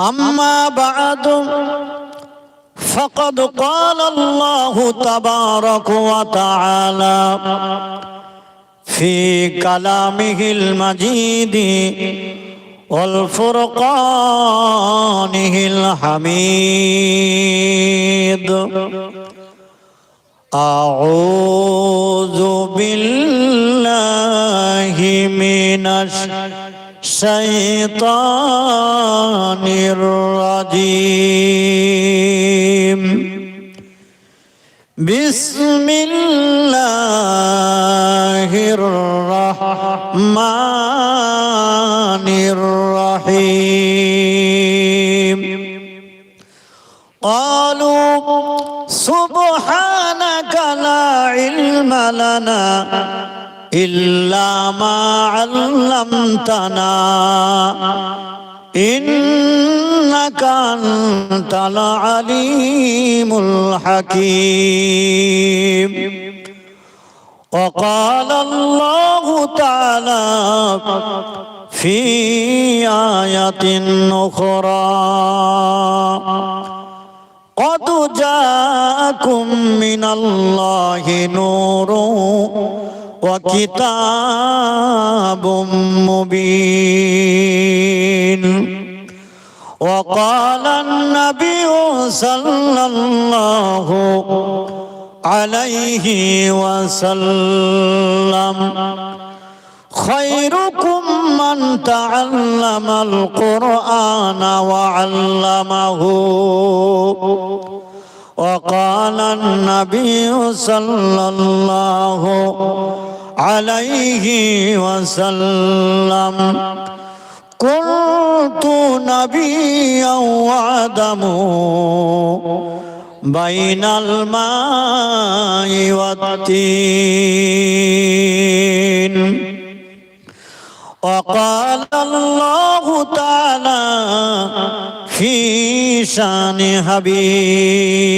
أما بعد فقد قال الله تبارك وتعالى في كلامه المجيد والفرقانه الحميد أعوذ بالله من الشيطان الرجيم بسم الله الرحمن الرحيم قالوا سبحانك لا علم لنا إلا ما علمتنا. إنك أنت العليم الحكيم. وقال الله تعالى في آية أخرى قد جاءكم من الله نور وكتاب مبين وقال النبي صلى الله عليه وسلم خيركم من تعلم القرآن وعلمه وقال النبي صلى الله عليه وسلم كنت نبيا وعدم بين الماء والتين وقال الله تعالى في شان حبيبه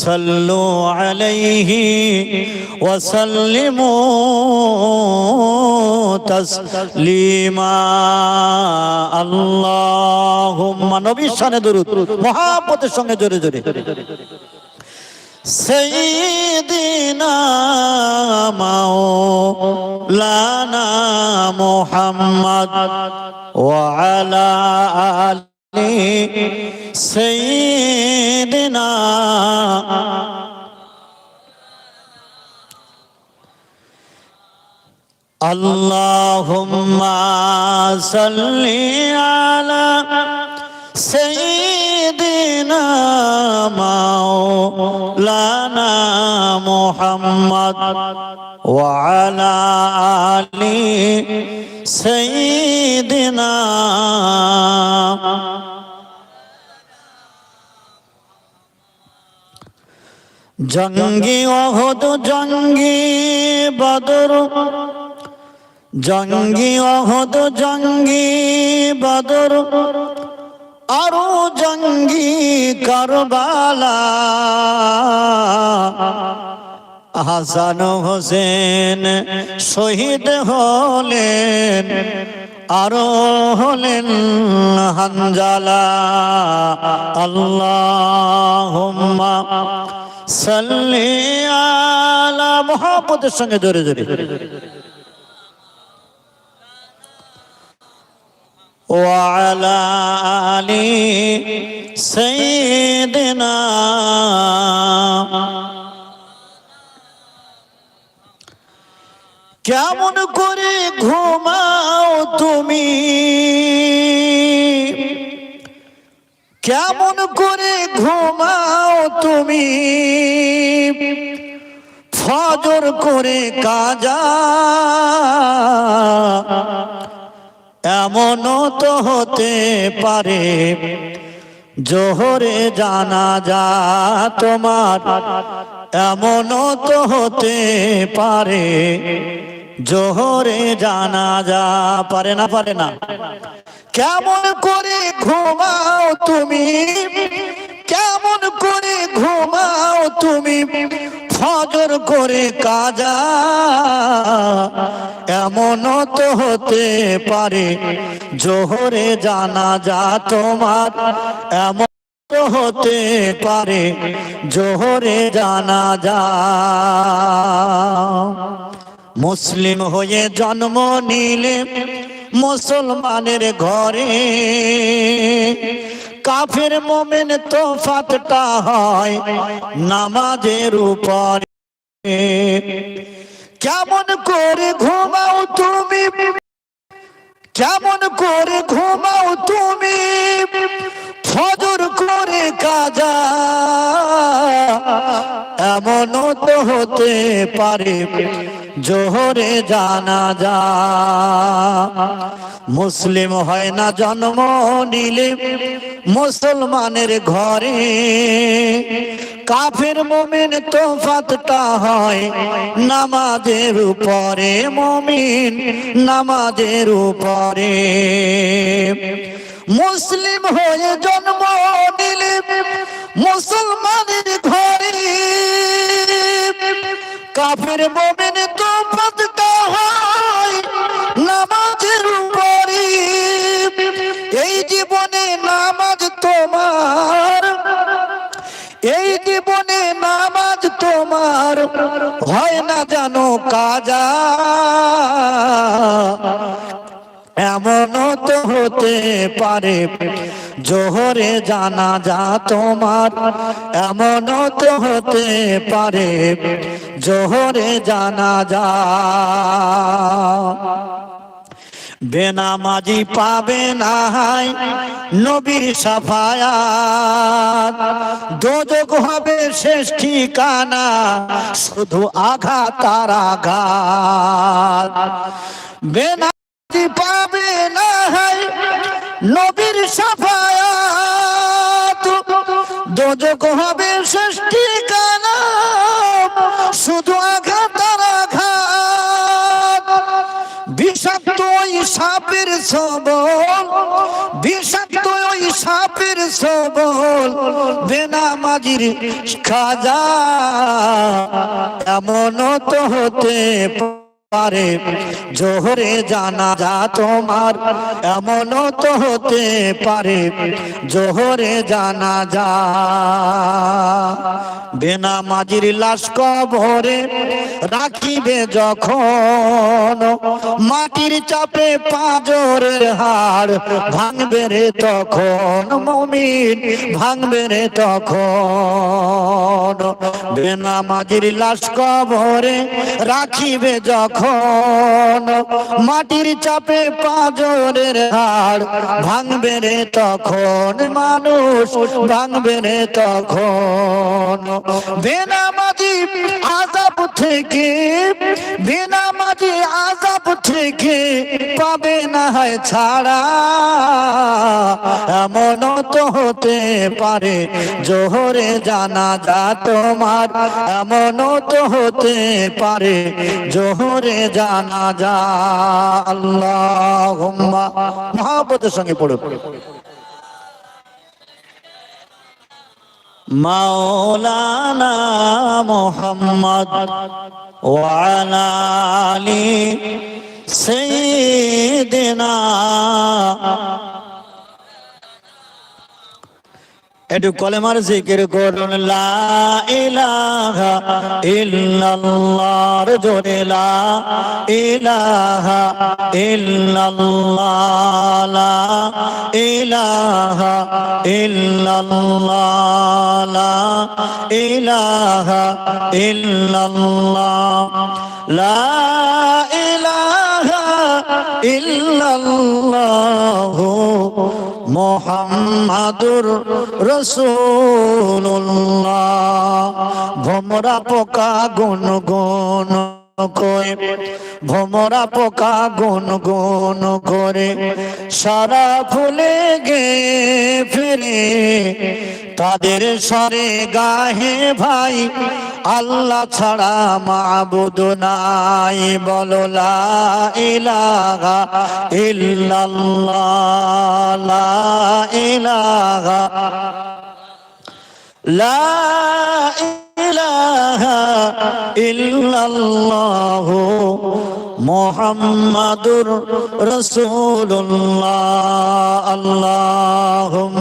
صلوا عليه وسلموا تسليما اللهم নবী শানে দরুদ মহাপতের সঙ্গে জোরে জোরে سيدنا مولانا محمد وعلى آله سيدنا اللهم صل على سيدنا مولانا محمد وعلى آل سيدنا জঙ্গি, অহদ জঙ্গি, বদর। জঙ্গি, অহদ জঙ্গি, বদর। আরও জঙ্গি করবালা। হাসান হোসেন শহীদ হলেন, আরও হলেন হানজালা। আল্লাহ আলা মোহাম্মদের সঙ্গে জোরে জোরে وعلى آل سيدنا কেমন করে ঘুমাও তুমি কেমন করে ঘুমাও তুমি ফজর করে কাজা এমনও তো হতে পারে, জোহরে জানা যা তোমার। এমনও তো হতে পারে, জোহরে জানা যা পারে না পারে না। কেমন করে ঘুমাও তুমি? কেমন করে ঘুমাও তুমি? ফজর করে কাজা এমন তো হতে পারে, জোহরে জানা যা তোমার। এমন হতে পারে, জোহরে জানা যা। মুসলিম হয়ে জন্ম নিলে মুসলমানের ঘরে কাফের মোমেন তো ফাতটা হয় নামাজের উপরে। কেমন করে ঘুমাও তুমি? কেমন করে ঘুমাও তুমি? ফজর করে কাজা এমন তো হতে পারে। জোহরে জানা যা। মুসলিম হয় না জন্ম নিলে মুসলমানের ঘরে। কাফের মোমেন তো ফাতটা হয় নামাজের উপরে, মমিন নামাজের উপরে। মুসলিম হয়ে জন্ম নিলে মুসলমানের ঘরে। কাফের মোমেন তো ফাতটা হয় নামাজের উপরে। এই জীবনে নামাজ তোমার, এই জীবনে নামাজ তোমার, হয় না জানো কাজা। এমন তো হতে পারে জোহরে জানা যা তোমার, এমন তো হতে পারে। জোহরে জানা যা। বেনামাজি পাবে না হাই নবীর সাফায়াত। দোজক হবে শেষ ঠিকানা, শুধু আঘাত আর আঘাত। বেনামাজি পাবে না হাই নবীর সাফায়াত। দোজক হবে শেষ ঠিকানা শুধু আঘাত আঘাত। বিষাক্ত ওই সাপের সবল, বিষাক্ত ওই সাপের সবল, বেনামাজির খাজা। এমন তো হতে জোহরে জানা যা তোমার এমন তো হতে পারে। জোহরে জানা যা, বেনামাজির লাশ কবরে রাখিবে যখন। মাটির চাপে পাজরের হাড় ভাঙবে রে তখন, মমিন ভাঙবে রে তখন। বেনামাজির লাশ কবরে রাখিবে যখন। মাটির চাপে পাজরের হাড় ভাঙবে রে তখন মানুষ ভাঙবে রে তখন। বেনামাজি আজাব থেকে, বেনামাজি আজাব থেকে পাবে না হয় ছাড়া। এমন তো হতে পারে জোহরে জানা যা তোমার এমন তো হতে পারে জোহরে জানা যা আল্লাহ সঙ্গে পড়ে। পড়ে মাওলানা মোহাম্মদ ওয়ালা আলী একটু কলেমার জিকির করুন, লা ইলাহা ইল্লাল্লাহর জোরে, লা ইলাহা ইল্লাল্লাহ, লা ইলাহা ইল্লাল্লাহ, লা ইলাহা ইল্লাল্লাহ, লা ইলাহা ইল্লাল্লাহ মোহাম্মদুর রসুল্লাহ ভমরা পোকা গুন গুন করে, ভমরা পোকা গুন গুন করে, সারা ফুলে গে ফিরে তাদের সরে গাহে ভাই আল্লাহ ছাড়া মাবুদ নাই। বলো লা ইলাহা ইল্লাল্লাহ লা ইলাহা আল্লাহুম্মা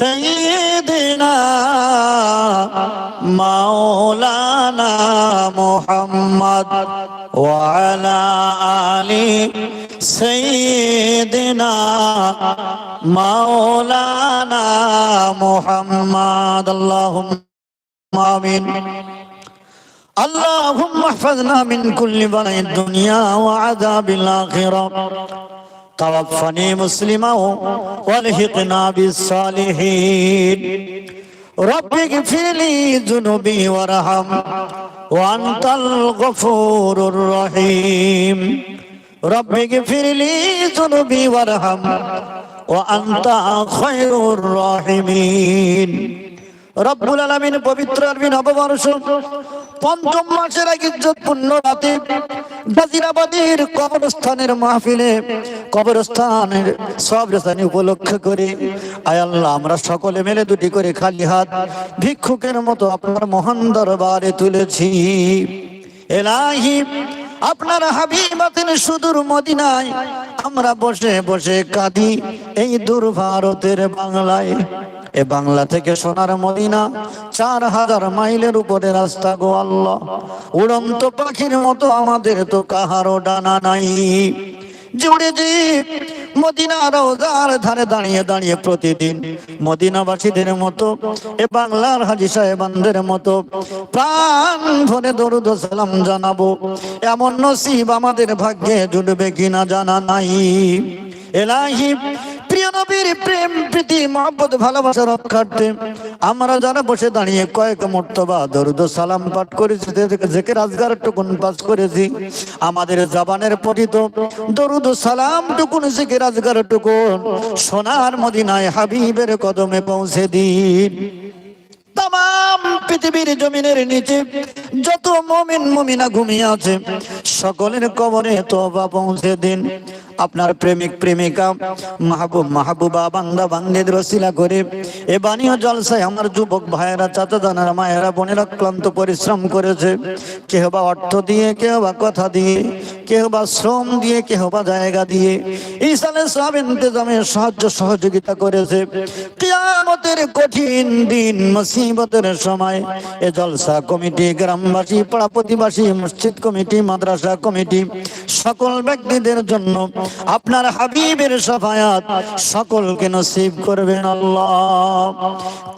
سيدنا مولانا محمد وعلى آل سيدنا مولانا محمد. اللهم آمين. اللهم احفظنا من كل بلاء الدنيا وعذاب الآخرة. তাওয়াফানি মুসলিমাও ওয়ালহিকনা বিসসালিহিন রব্বি গফিলি যুনুবি ওয়ারহাম ওয়া আনতাল গফুরুর রহিম রব্বি গফিলি যুনুবি ওয়ারহাম ওয়া আনতা খায়রুর রাহিমিন রব্বুল আলামিন পবিত্র আরবিন অববর্ষ পঞ্চম মাসের এক ইজ্জতপূর্ণ রাতে গাজিরাবাদের কবরস্থানের মাহফিলে কবরস্থানের সব রেসানি উপলক্ষ করে, আয় আল্লাহ, আমরা সকলে মিলে দুটি করে খালি হাত ভিক্ষুকের মতো আপনার মহান দরবারে তুলেছি। এলাহি আপনার হাবিবাতেন সুদূর মদিনায়। আমরা বসে বসে কাঁদি এই দূর ভারতের বাংলায়। এ বাংলা থেকে সোনার মদিনা, চার হাজার মাইলের উপরে রাস্তা গো উড়ন্ত পাখির মতো আমাদের তো কাহারও ডানা নাই। জুড়ে দি মদিনা রোজার ধারে দাঁড়িয়ে দাঁড়িয়ে প্রতিদিন মদিনাবাসীদের মতো, এ বাংলার হাজি সাহেবানদের মতো প্রাণ ভরে দরুদ সালাম জানাব। এমন নসিব আমাদের ভাগ্যে জুটবে কিনা জানা নাই। এলাহি প্রিয় নবীর প্রেম, প্রীতি, মহব্বত, ভালোবাসা রক্ষার্থে আমরা যারা বসে দাঁড়িয়ে কয়েক মর্তবা, দরুদ সালাম পাঠ করেছি জেকে রাজগার টুকুন পাস করেছি, আমাদের জবানের পঠিত দরুদ সালাম টুকুন জেকে রাজগার টুকুন সোনার মদিনায় হাবিবের কদমে পৌঁছে দিন। তাম পৃথিবীর জমিনের নিচে যত মমিন, মমিনা ঘুমিয়ে আছে, সকলের কবরে তোবা পৌঁছে দিন। আপনার প্রেমিক প্রেমিকা, মাহবুব, মাহবুবা বাংলা বান্দিদের রসিলা করে। এ বাণীয় জলসায় আমার যুবক ভাইয়েরা, চাচা জানারা মায়েরা, বোনেরা ক্লান্ত পরিশ্রম করেছে। কেহ বা অর্থ দিয়ে, কেহ বা কথা দিয়ে, কেহ বা শ্রম দিয়ে, কেহ বা জায়গা দিয়ে। ইসালে সব ইন্তজামে সাহায্য, সহযোগিতা করেছে। কিয়ামতের কঠিন দিন, মুসিবতের সময়, এ জলসা কমিটি, গ্রামবাসী, পাড়া প্রতিবাসী, মসজিদ কমিটি, মাদ্রাসা কমিটি, সকল ব্যক্তিদের জন্য আপনার হাবিবের সফায়াত সকলকে নসিব করবেন আল্লাহ।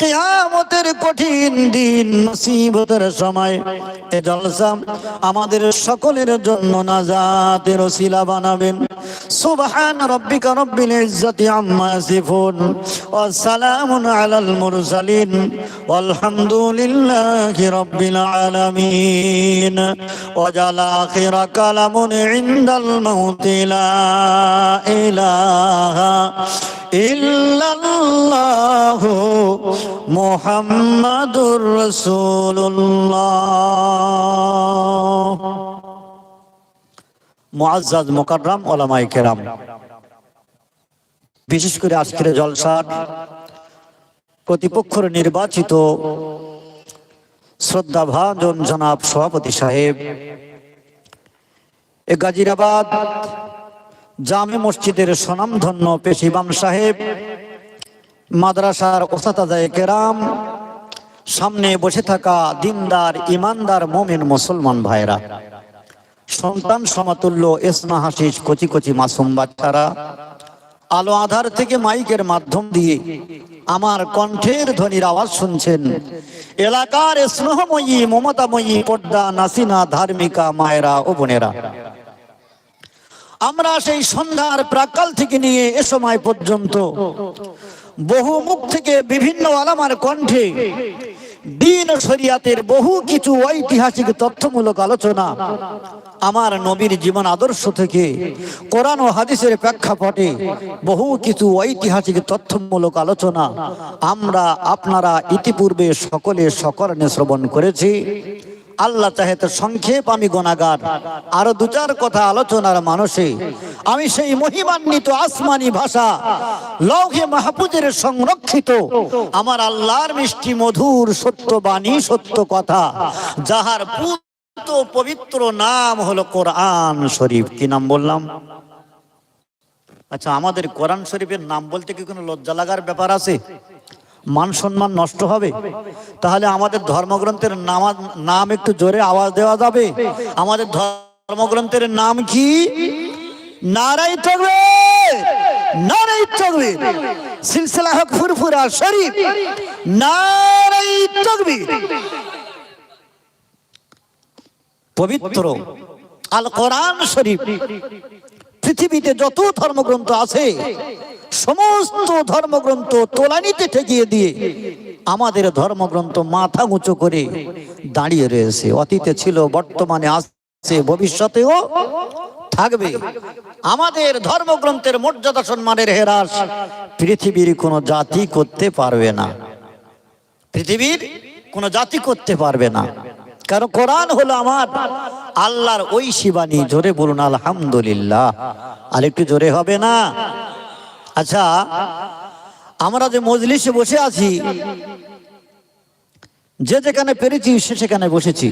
কেয়ামতের কঠিন দিন নসিবতের সময় এ জলসা আমাদের সকলের জন্য নাজাতের শিলা বানাবেন। সুবাহান রব্বিকা রব্বিল ইজ্জতি আম্মা সিফুন ওয়া সালামুন আলাল মুরসালিন আলহামদুলিল্লাহি রব্বিল আলামিন। ওয়া জালা আখিরা কালামুন ইনদাল মাউতিলা ইলাহা ইল্লাল্লাহু মুহাম্মাদুর রাসূলুল্লাহ। মুআজ্জাজ, মুকাররাম কেরাম। বিশেষ করে আজকের জলসার প্রতিপক্ষের নির্বাচিত শ্রদ্ধাভাজন জনাব সভাপতি সাহেব, এ গাজিরাবাদ জামে মসজিদের স্বনামধন্য পেশিবাম সাহেব, মাদ্রাসার ওসাতাজায় কেরাম, সামনে বসে থাকা দিনদার, ইমানদার মোমেন মুসলমান ভাইরা। সন্তান সমাতুল্য এসমা হাসিস কচি কচি মাসুম বাচ্চারা, আলো আধার থেকে মাইকের মাধ্যম দিয়ে আমার কণ্ঠের ধ্বনির আওয়াজ শুনছেন। এলাকার স্নেহময়ী, মমতাময়ী, পর্দা নাসিনা, ধার্মিকা, মায়েরা ও বোনেরা। আমরা সেই সন্ধ্যার প্রাকাল থেকে নিয়ে এ সময় পর্যন্ত বহু মুখ থেকে বিভিন্ন আলামার কণ্ঠে দিন শরিয়াতের বহু কিছু ঐতিহাসিক তথ্যমূলক আলোচনা আমার নবীর জীবন আদর্শ থেকে কোরআন ও হাদিসের প্রেক্ষাপটে বহু কিছু ঐতিহাসিক তথ্যমূলক আলোচনা আমরা আপনারা ইতিপূর্বে সকলে সকরণে শ্রবণ করেছি। আল্লাহ চাহে তো সংক্ষেপ আমি গোনাগার আরও দু চার কথা আলোচনার মানুষে আমি সেই মহিমান্বিত আসমানি ভাষা, লৌহে মাহফুজের সংরক্ষিত। আমার আল্লাহর মিষ্টি মধুর সত্য বাণী, সত্য কথা, যাহার পবিত্র নাম হলো কোরআন শরীফ। কি নাম বললাম? আচ্ছা আমাদের কোরআন শরীফের নাম বলতে কি কোনো লজ্জা লাগার ব্যাপার আছে? মান সম্মান নষ্ট হবে। তাহলে আমাদের ধর্মগ্রন্থের নাম নাম একটু জোরে আওয়াজ দেওয়া যাবে। আমাদের ধর্মগ্রন্থের নাম কি? নারাই থাকবে নারাই থাকবে সিলসিলা হক ফুরফুরা শরীফ! নারাই থাকবে পবিত্র আল কোরআন শরীফ! পৃথিবীতে যত ধর্মগ্রন্থ আছে, সমস্ত ধর্মগ্রন্থ তোলানিতে ঠেকিয়ে দিয়ে আমাদের ধর্মগ্রন্থ মাথা উঁচু করে দাঁড়িয়ে রয়েছে। অতীতে ছিল, বর্তমানে আসছে ভবিষ্যতেও থাকবে। আমাদের ধর্মগ্রন্থের মর্যাদা সম্মানের হেরাস পৃথিবীর কোনো জাতি করতে পারবে না। পৃথিবীর কোনো জাতি করতে পারবে না। কারণ কোরআন হলো আমার আল্লাহর ওই শিবানী জোরে বলুন, আলহামদুলিল্লাহ। আর একটু জোরে হবে না? আচ্ছা আমরা যে মজলিসে বসে আছি, যে যেখানে পেরেছি সে সেখানে বসেছি।